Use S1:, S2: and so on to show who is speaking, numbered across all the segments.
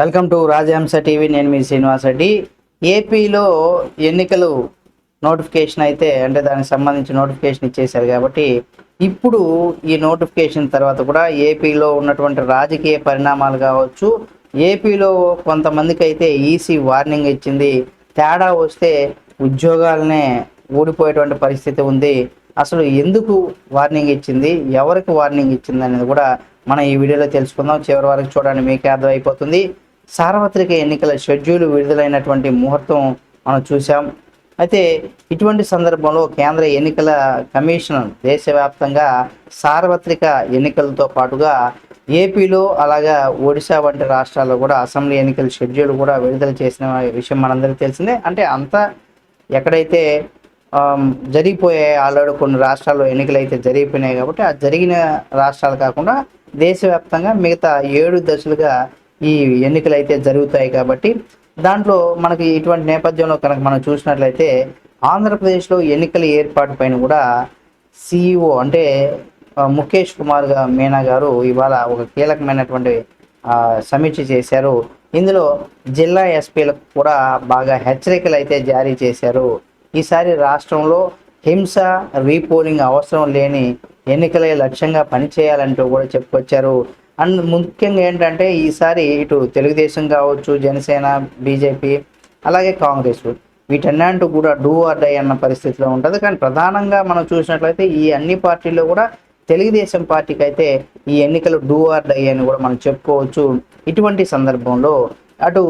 S1: Welcome to రాజహంస TV. నేను మీ శ్రీనివాస్ రెడ్డి. ఏపీలో ఎన్నికలు నోటిఫికేషన్ అయితే అంటే దానికి సంబంధించి నోటిఫికేషన్ ఇచ్చేశారు కాబట్టి ఇప్పుడు ఈ నోటిఫికేషన్ తర్వాత కూడా ఏపీలో ఉన్నటువంటి రాజకీయ పరిణామాలు కావచ్చు ఏపీలో కొంతమందికి అయితే ఈసీ వార్నింగ్ ఇచ్చింది. తేడా వస్తే ఉద్యోగాలనే ఊడిపోయేటువంటి పరిస్థితి ఉంది. అసలు ఎందుకు వార్నింగ్ ఇచ్చింది? ఎవరికి వార్నింగ్ ఇచ్చింది అనేది కూడా మనం ఈ వీడియోలో తెలుసుకుందాం. చివరి వరకు చూడండి మీకే అర్థమైపోతుంది. సార్వత్రిక ఎన్నికల షెడ్యూల్ విడుదలైనటువంటి ముహూర్తం మనం చూసాం అయితే ఇటువంటి సందర్భంలో కేంద్ర ఎన్నికల కమిషన్ దేశవ్యాప్తంగా సార్వత్రిక ఎన్నికలతో పాటుగా ఏపీలో అలాగా ఒడిశా వంటి రాష్ట్రాల్లో కూడా అసెంబ్లీ ఎన్నికల షెడ్యూల్ కూడా విడుదల చేసిన విషయం మనందరికీ తెలిసిందే. అంటే అంతా ఎక్కడైతే జరిగిపోయాయి ఆల్రెడీ కొన్ని రాష్ట్రాల్లో ఎన్నికలు అయితే జరిగిపోయినాయి కాబట్టి ఆ జరిగిన రాష్ట్రాలు కాకుండా దేశవ్యాప్తంగా మిగతా ఏడు దశలుగా ఈ ఎన్నికలు అయితే జరుగుతాయి కాబట్టి దాంట్లో మనకి ఇటువంటి నేపథ్యంలో కనుక మనం చూసినట్లయితే ఆంధ్రప్రదేశ్లో ఎన్నికల ఏర్పాటు పైన కూడా సిఇఓ అంటే ముఖేష్ కుమార్ మీనా గారు ఇవాళ ఒక కీలకమైనటువంటి సమీక్ష చేశారు. ఇందులో జిల్లా ఎస్పీలకు కూడా బాగా హెచ్చరికలు అయితే జారీ చేశారు. ఈసారి రాష్ట్రంలో హింస రీపోలింగ్ అవసరం లేని ఎన్నికలే లక్ష్యంగా పనిచేయాలంటూ కూడా చెప్పుకొచ్చారు. అండ్ ముఖ్యంగా ఏంటంటే ఈసారి ఇటు తెలుగుదేశం కావచ్చు జనసేన బీజేపీ అలాగే కాంగ్రెస్ వీటన్నింటి కూడా డూ ఆర్ డై అన్న పరిస్థితిలో ఉంటుంది. కానీ ప్రధానంగా మనం చూసినట్లయితే ఈ అన్ని పార్టీల్లో కూడా తెలుగుదేశం పార్టీకి అయితే ఈ ఎన్నికలు డూ ఆర్ డై అని కూడా మనం చెప్పుకోవచ్చు. ఇటువంటి సందర్భంలో అటు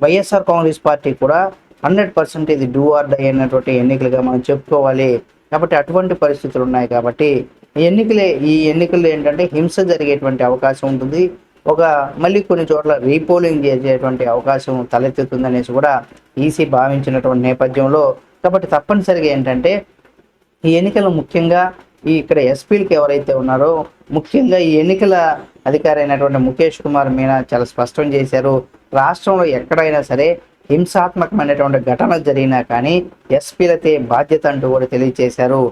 S1: వైఎస్ఆర్ కాంగ్రెస్ పార్టీ కూడా హండ్రెడ్ పర్సెంట్ ఇది డూ ఆర్ డై అనేటువంటి ఎన్నికలుగా మనం చెప్పుకోవాలి. కాబట్టి అటువంటి పరిస్థితులు ఉన్నాయి కాబట్టి ఎన్నికలే ఈ ఎన్నికలు ఏంటంటే హింస జరిగేటువంటి అవకాశం ఉంటుంది. ఒక మళ్ళీ కొన్ని చోట్ల రీపోలింగ్ చేసేటువంటి అవకాశం తలెత్తుతుంది అనేసి కూడా ఈసీ భావించినటువంటి నేపథ్యంలో. కాబట్టి తప్పనిసరిగా ఏంటంటే ఈ ఎన్నికలు ముఖ్యంగా ఈ ఇక్కడ ఎస్పీలకు ఎవరైతే ఉన్నారో ముఖ్యంగా ఈ ఎన్నికల అధికారి అయినటువంటి ముఖేష్ కుమార్ మీనా చాలా స్పష్టం చేశారు. రాష్ట్రంలో ఎక్కడైనా సరే హింసాత్మకమైనటువంటి ఘటనలు జరిగినా కానీ ఎస్పీలతే బాధ్యత అంటూ కూడా తెలియజేశారు.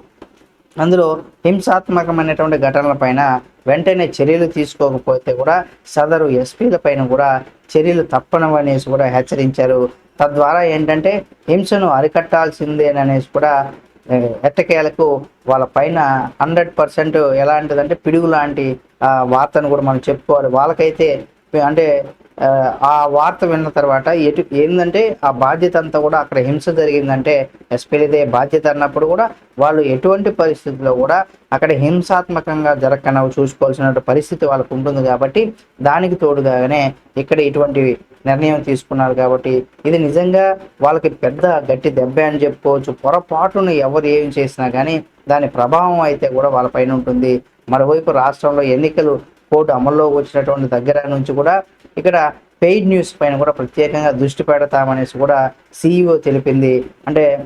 S1: అందులో హింసాత్మకమైనటువంటి ఘటనల పైన వెంటనే చర్యలు తీసుకోకపోతే కూడా సదరు ఎస్పీల పైన కూడా చర్యలు తప్పనవనేసి కూడా హెచ్చరించారు. తద్వారా ఏంటంటే హింసను అరికట్టాల్సిందేననేసి కూడా ఎట్టకేలకు వాళ్ళ పైన హండ్రెడ్ పర్సెంట్ ఎలాంటిదంటే పిడుగు లాంటి వార్తను కూడా మనం చెప్పుకోవాలి. వాళ్ళకైతే అంటే ఆ, వార్త విన్న తర్వాత ఎటు ఏంటంటే ఆ బాధ్యత అంతా కూడా అక్కడ హింస జరిగిందంటే ఎస్పీలదే బాధ్యత అన్నప్పుడు కూడా వాళ్ళు ఎటువంటి పరిస్థితుల్లో కూడా అక్కడ హింసాత్మకంగా జరగకుండా చూసుకోవాల్సిన పరిస్థితి వాళ్ళకు ఉంటుంది కాబట్టి దానికి తోడుగానే ఇక్కడ ఇటువంటి నిర్ణయం తీసుకున్నారు కాబట్టి ఇది నిజంగా వాళ్ళకి పెద్ద గట్టి దెబ్బ అని చెప్పుకోవచ్చు. పొరపాటును ఎవరు ఏం చేసినా కానీ దాని ప్రభావం అయితే కూడా వాళ్ళపైన ఉంటుంది. మరోవైపు రాష్ట్రంలో ఎన్నికలు కోర్టు అమల్లోకి వచ్చినటువంటి దగ్గర నుంచి కూడా ఇక్కడ పెయిడ్ న్యూస్ పైన కూడా ప్రత్యేకంగా దృష్టి పెడతామనేసి కూడా సీఈఓ తెలిపింది. అంటే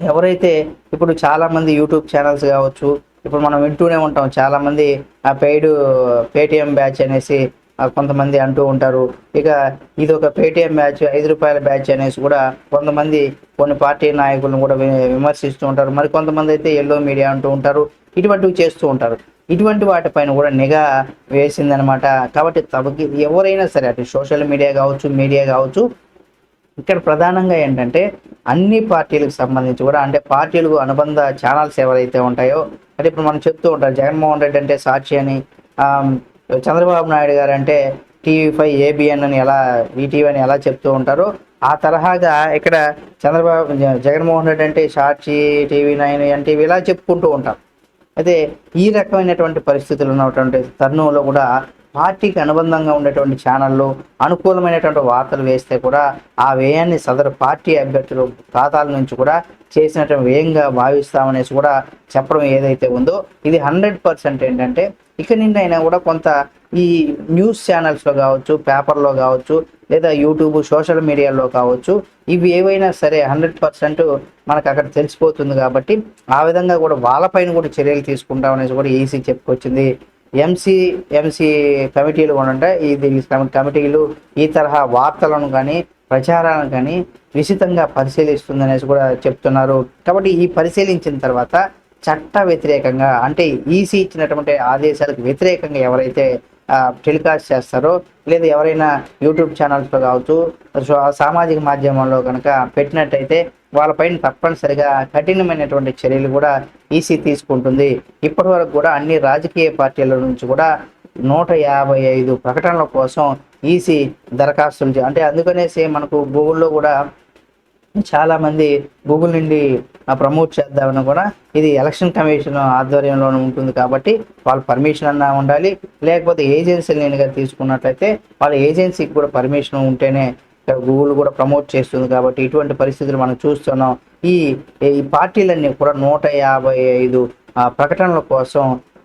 S1: ఎవరైతే ఇప్పుడు చాలామంది యూట్యూబ్ ఛానల్స్ కావచ్చు ఇప్పుడు మనం వింటూనే ఉంటాం చాలామంది ఆ పెయిడ్ పేటిఎం బ్యాచ్ అనేసి కొంతమంది అంటూ ఉంటారు. ఇక ఇది ఒక పేటిఎం బ్యాచ్ ఐదు రూపాయల బ్యాచ్ అనేసి కూడా కొంతమంది కొన్ని పార్టీ నాయకులను కూడా వి- విమర్శిస్తూ ఉంటారు. మరి కొంతమంది అయితే ఎల్లో మీడియా అంటూ ఉంటారు. ఇటువంటివి చేస్తూ ఉంటారు. ఇటువంటి వాటిపైన కూడా నిఘా వేసిందనమాట కాబట్టి తమకి ఎవరైనా సరే అటు సోషల్ మీడియా కావచ్చు మీడియా కావచ్చు ఇక్కడ ప్రధానంగా ఏంటంటే అన్ని పార్టీలకు సంబంధించి కూడా అంటే పార్టీలకు అనుబంధ ఛానల్స్ ఎవరైతే ఉంటాయో అంటే ఇప్పుడు మనం చెప్తూ ఉంటారు జగన్మోహన్ రెడ్డి అంటే సాక్షి అని చంద్రబాబు నాయుడు గారు అంటే టీవీ ఫైవ్ ఏబిఎన్ అని ఎలా ఈటీవీ అని ఎలా చెప్తూ ఉంటారో ఆ తరహాగా ఇక్కడ చంద్రబాబు జగన్మోహన్ రెడ్డి అంటే సాక్షి టీవీ నైన్ ఎన్టీవీ ఇలా చెప్పుకుంటూ ఉంటారు అయితే ఈ రకమైనటువంటి పరిస్థితులు ఉన్నటువంటి తరుణంలో కూడా పార్టీకి అనుబంధంగా ఉండేటువంటి ఛానళ్ళు అనుకూలమైనటువంటి వార్తలు వేస్తే కూడా ఆ వ్యయాన్ని సదరు పార్టీ అభ్యర్థులు ఖాతాల నుంచి కూడా చేసినటువంటి వ్యయంగా భావిస్తామనేసి కూడా చెప్పడం ఏదైతే ఉందో ఇది హండ్రెడ్ పర్సెంట్ ఏంటంటే ఇక నుండి అయినా కూడా కొంత ఈ న్యూస్ ఛానల్స్లో కావచ్చు పేపర్లో కావచ్చు లేదా యూట్యూబ్ సోషల్ మీడియాలో కావచ్చు ఇవి ఏవైనా సరే హండ్రెడ్ పర్సెంట్ మనకు అక్కడ తెలిసిపోతుంది కాబట్టి ఆ విధంగా కూడా వాళ్ళపైన కూడా చర్యలు తీసుకుంటాం అనేసి కూడా ఈసీ చెప్పుకొచ్చింది. ఎంసీ ఎంసీ కమిటీలు కూడా ఉంటాయి. ఈ కమిటీలు ఈ తరహా వార్తలను కానీ ప్రచారాలను కానీ విసితంగా పరిశీలిస్తుంది అనేసి కూడా చెప్తున్నారు. కాబట్టి ఈ పరిశీలించిన తర్వాత చట్ట వ్యతిరేకంగా అంటే ఈసీ ఇచ్చినటువంటి ఆదేశాలకు వ్యతిరేకంగా ఎవరైతే టెలికాస్ట్ చేస్తారో లేదా ఎవరైనా యూట్యూబ్ ఛానల్స్లో కావచ్చు సో సామాజిక మాధ్యమంలో కనుక పెట్టినట్టయితే వాళ్ళపైన తప్పనిసరిగా కఠినమైనటువంటి చర్యలు కూడా ఈసీ తీసుకుంటుంది. ఇప్పటి వరకు కూడా అన్ని రాజకీయ పార్టీల నుంచి కూడా నూట యాభై ఐదు ప్రకటనల కోసం ఈసీ దరఖాస్తులు అంటే అందుకనేసి మనకు గూగుల్లో కూడా చాలా మంది గూగుల్ నుండి ప్రమోట్ చేద్దామని కూడా ఇది ఎలక్షన్ కమిషన్ ఆధ్వర్యంలోనే ఉంటుంది కాబట్టి వాళ్ళ పర్మిషన్ అన్నా ఉండాలి. లేకపోతే ఏజెన్సీలు నేను తీసుకున్నట్లయితే వాళ్ళ ఏజెన్సీకి కూడా పర్మిషన్ ఉంటేనే ఇక్కడ గూగుల్ కూడా ప్రమోట్ చేస్తుంది కాబట్టి ఇటువంటి పరిస్థితులు మనం చూస్తున్నాం. ఈ ఈ పార్టీలన్నీ కూడా నూట యాభై ఐదు ప్రకటనల కోసం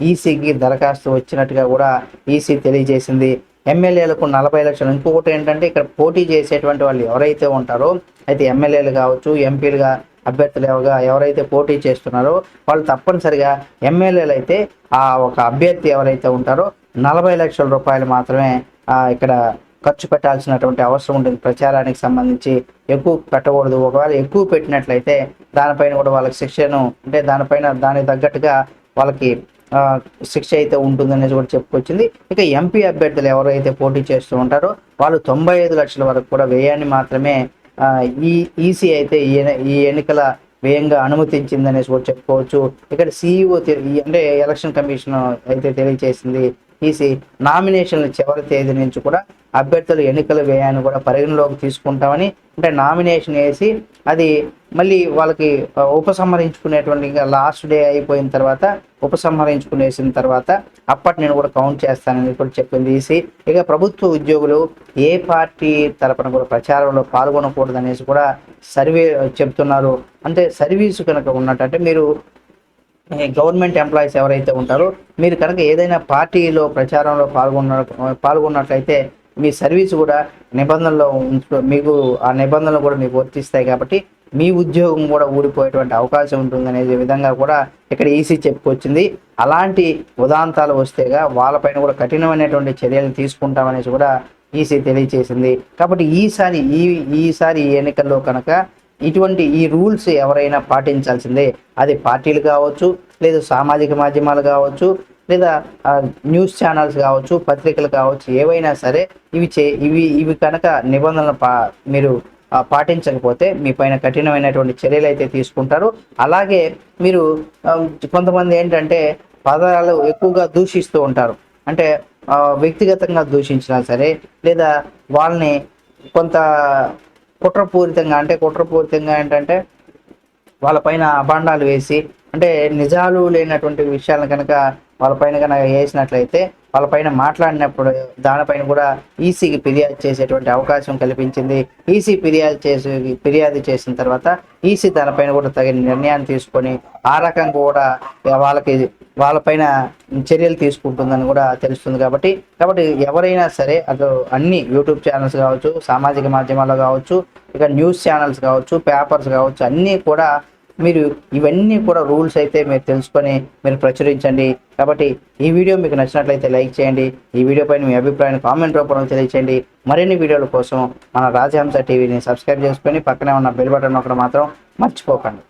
S1: ఈసీకి దరఖాస్తు వచ్చినట్టుగా కూడా ఈసీ తెలియజేసింది. ఎమ్మెల్యేలకు నలభై లక్షలు. ఇంకొకటి ఏంటంటే ఇక్కడ పోటీ చేసేటువంటి వాళ్ళు ఎవరైతే ఉంటారో అయితే ఎమ్మెల్యేలు కావచ్చు ఎంపీలుగా అభ్యర్థులు ఎవగా ఎవరైతే పోటీ చేస్తున్నారో వాళ్ళు తప్పనిసరిగా ఎమ్మెల్యేలు అయితే ఆ ఒక అభ్యర్థి ఎవరైతే ఉంటారో నలభై లక్షల రూపాయలు మాత్రమే ఇక్కడ ఖర్చు పెట్టాల్సినటువంటి అవసరం ఉంటుంది. ప్రచారానికి సంబంధించి ఎక్కువ పెట్టకూడదు. ఒకవేళ ఎక్కువ పెట్టినట్లయితే దానిపైన కూడా వాళ్ళకి శిక్షను అంటే దానిపైన దానికి తగ్గట్టుగా వాళ్ళకి శిక్ష అయితే ఉంటుందనేసి కూడా చెప్పుకొచ్చింది. ఇక ఎంపీ అభ్యర్థులు ఎవరైతే పోటీ చేస్తూ ఉంటారో వాళ్ళు తొంభై ఐదు లక్షల వరకు కూడా వ్యయాన్ని మాత్రమే ఈ ఈసీ అయితే ఈ ఎన్ని- ఈ ఎన్నికల వ్యయంగా అనుమతించిందనేసి కూడా చెప్పుకోవచ్చు. ఇక్కడ సిఇఓ అంటే ఎలక్షన్ కమిషన్ అయితే తెలియజేసింది ఈసీ నామినేషన్ల చివరి తేదీ నుంచి కూడా అభ్యర్థుల ఎన్నికల వ్యయాన్ని కూడా పరిగణలోకి తీసుకుంటామని అంటే నామినేషన్ వేసి అది మళ్ళీ వాళ్ళకి ఉపసంహరించుకునేటువంటి ఇంకా లాస్ట్ డే అయిపోయిన తర్వాత ఉపసంహరించుకునేసిన తర్వాత అప్పటి నేను కూడా కౌంట్ చేస్తానని కూడా చెప్పింది ఈసీ. ఇక ప్రభుత్వ ఉద్యోగులు ఏ పార్టీ తరపున కూడా ప్రచారంలో పాల్గొనకూడదు అనేసి కూడా సర్వే చెప్తున్నారు. అంటే సర్వీసు కనుక ఉన్నట్టు అంటే మీరు గవర్నమెంట్ ఎంప్లాయీస్ ఎవరైతే ఉంటారో మీరు కనుక ఏదైనా పార్టీలో ప్రచారంలో పాల్గొన్న పాల్గొన్నట్లయితే మీ సర్వీస్ కూడా నిబంధనలో ఉంచు మీకు ఆ నిబంధనలు కూడా మీకు వర్తిస్తాయి కాబట్టి మీ ఉద్యోగం కూడా ఊడిపోయేటువంటి అవకాశం ఉంటుందనే విధంగా కూడా ఇక్కడ ఈసీ చెప్పుకొచ్చింది. అలాంటి ఉదాంతాలు వస్తేగా వాళ్ళపైన కూడా కఠినమైనటువంటి చర్యలు తీసుకుంటామనేసి కూడా ఈసీ తెలియజేసింది కాబట్టి ఈసారి ఈ ఈసారి ఎన్నికల్లో కనుక ఇటువంటి ఈ రూల్స్ ఎవరైనా పాటించాల్సిందే. అది పార్టీలు కావచ్చు లేదా సామాజిక మాధ్యమాలు కావచ్చు లేదా న్యూస్ ఛానల్స్ కావచ్చు పత్రికలు కావచ్చు ఏవైనా సరే ఇవి చే ఇవి ఇవి కనుక నిబంధనలు పా మీరు పాటించకపోతే మీ పైన కఠినమైనటువంటి చర్యలు అయితే తీసుకుంటారు. అలాగే మీరు కొంతమంది ఏంటంటే పదాలు ఎక్కువగా దూషిస్తూ ఉంటారు. అంటే వ్యక్తిగతంగా దూషించినా సరే లేదా వాళ్ళని కొంత కుట్రపూరితంగా అంటే కుట్రపూరితంగా ఏంటంటే వాళ్ళపైన అభాండాలు వేసి అంటే నిజాలు లేనటువంటి విషయాలను కనుక వాళ్ళపైన కనుక వేసినట్లయితే వాళ్ళపైన మాట్లాడినప్పుడు దానిపైన కూడా ఈసీకి ఫిర్యాదు చేసేటువంటి అవకాశం కల్పించింది. ఈసీ ఫిర్యాదు చేసి ఫిర్యాదు చేసిన తర్వాత ఈసీ దానిపైన కూడా తగిన నిర్ణయాన్ని తీసుకొని ఆ రకంగా కూడా వాళ్ళకి వాళ్ళపైన చర్యలు తీసుకుంటుందని కూడా తెలుస్తుంది కాబట్టి కాబట్టి ఎవరైనా సరే అటు అన్ని యూట్యూబ్ ఛానల్స్ కావచ్చు సామాజిక మాధ్యమాల్లో కావచ్చు ఇక న్యూస్ ఛానల్స్ కావచ్చు పేపర్స్ కావచ్చు అన్నీ కూడా మీరు ఇవన్నీ కూడా రూల్స్ అయితే మీరు తెలుసుకొని మీరు ప్రచురించండి. కాబట్టి ఈ వీడియో మీకు నచ్చినట్లయితే లైక్ చేయండి. ఈ వీడియో పైన మీ అభిప్రాయాన్ని కామెంట్ రూపంలో తెలియచేయండి. మరిన్ని వీడియోల కోసం మన రాజహంస టీవీని సబ్స్క్రైబ్ చేసుకొని పక్కనే ఉన్న బెల్ బటన్ ఒకటి మాత్రం మర్చిపోకండి.